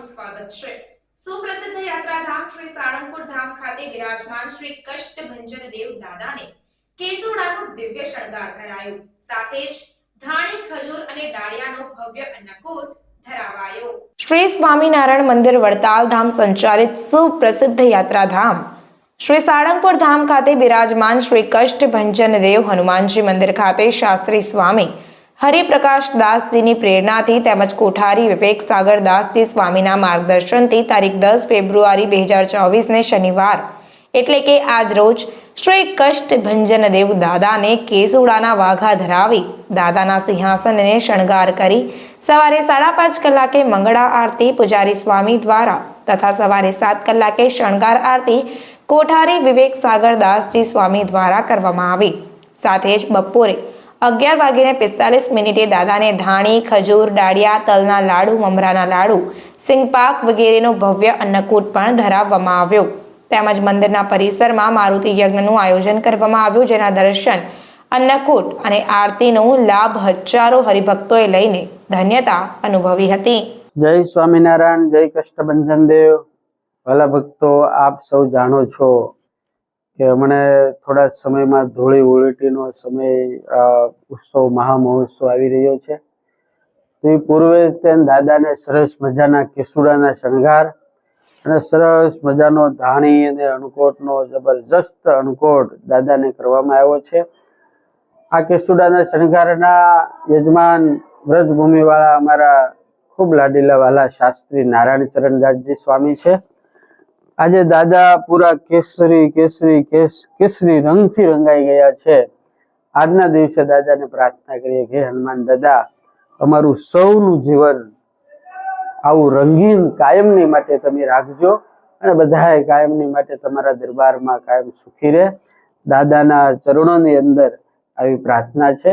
સ્વાગત છે. સુપ્રસિદ્ધ યાત્રાધામ શ્રી સાળંગપુર ધામ ખાતે બિરાજમાન શ્રી કષ્ટભંજન દેવ દાદાને કેસુડાનું દિવ્ય શણગાર કરાયું. સાથે જ ધાણી, ખજૂર અને ડાળિયાનો ભવ્ય અન્નકૂટ ધરાવાયો. શ્રી સ્વામિનારાયણ મંદિર વડતાલ ધામ સંચાલિત સુપ્રસિદ્ધ યાત્રાધામ. શ્રી સાળંગપુર ધામ ખાતે બિરાજમાન શ્રી કષ્ટભંજન દેવ હનુમાનજી મંદિર ખાતે શાસ્ત્રી સ્વામી હરિપ્રકાશ દાસજીની પ્રેરણાથી તેમજ કોઠારી વિવેક સાગર દાસજી સ્વામીના માર્ગદર્શનથી તારીખ દસ ફેબ્રુઆરી બે હજાર ચોવીસને શનિવાર. એટલે કે આજ રોજ શ્રી કષ્ટભંજન દેવ દાદાને કેસુડાના વાઘા ધરાવી દાદાના સિંહાસનને શણગાર કરી સવારે સાડા પાંચ કલાકે મંગળા આરતી પૂજારી સ્વામી દ્વારા તથા સવારે સાત કલાકે શણગાર આરતી કોઠારી વિવેક સાગર દાસજી સ્વામી દ્વારા કરવામાં આવી. સાથે જ બપોરે અગિયાર વાગીને પિસ્તાલીસ મિનિટે દાદાને ધાણી, ખજૂર, ડાળિયા, તલના લાડુ, મમરાના લાડુ, સિંગપાક વગેરેનો ભવ્ય અન્નકૂટ પણ ધરાવવામાં આવ્યો. તેમજ મંદિરના પરિસરમાં મારુતિ યજ્ઞનું આયોજન કરવામાં આવ્યું, જેના દર્શન, અન્નકૂટ અને આરતીનો લાભ હજારો હરિભક્તોએ લઈને ધન્યતા અનુભવી હતી. જય સ્વામિનારાયણ, જય કષ્ટભંજન દેવ ભલા ભક્તો, આપ સૌ જાણો છો કે મને થોડા સમયમાં ધૂળી ઉલટીનો સમય ઉત્સવ, મહામહોત્સવ આવી રહ્યો છે. તો એ પૂર્વે તેમ દાદાને સરસ મજાના કેસુડાના શણગાર અને સરસ મજાનો ધાણી અને અણકોટનો જબરજસ્ત અણકોટ દાદાને કરવામાં આવ્યો છે. આ કેસુડાના શણગારના યજમાન વ્રજભૂમિવાળા અમારા ખૂબ લાડીલા વાલા શાસ્ત્રી નારાયણ ચરણદાસજી સ્વામી છે. આજે દાદા પૂરા કેસરી કેસરી, કેસ, કેસરી રંગથી રંગાઈ ગયા છે. આજના દિવસે દાદાને પ્રાર્થના કરીએ કે હનુમાન દાદા, અમારું સૌનું જીવન આવું રંગીન કાયમની માટે તમે રાખજો અને બધાએ કાયમની માટે તમારા દરબારમાં કાયમ સુખી રહે. દાદાના ચરણોની અંદર આવી પ્રાર્થના છે.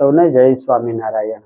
સૌને જય સ્વામિનારાયણ.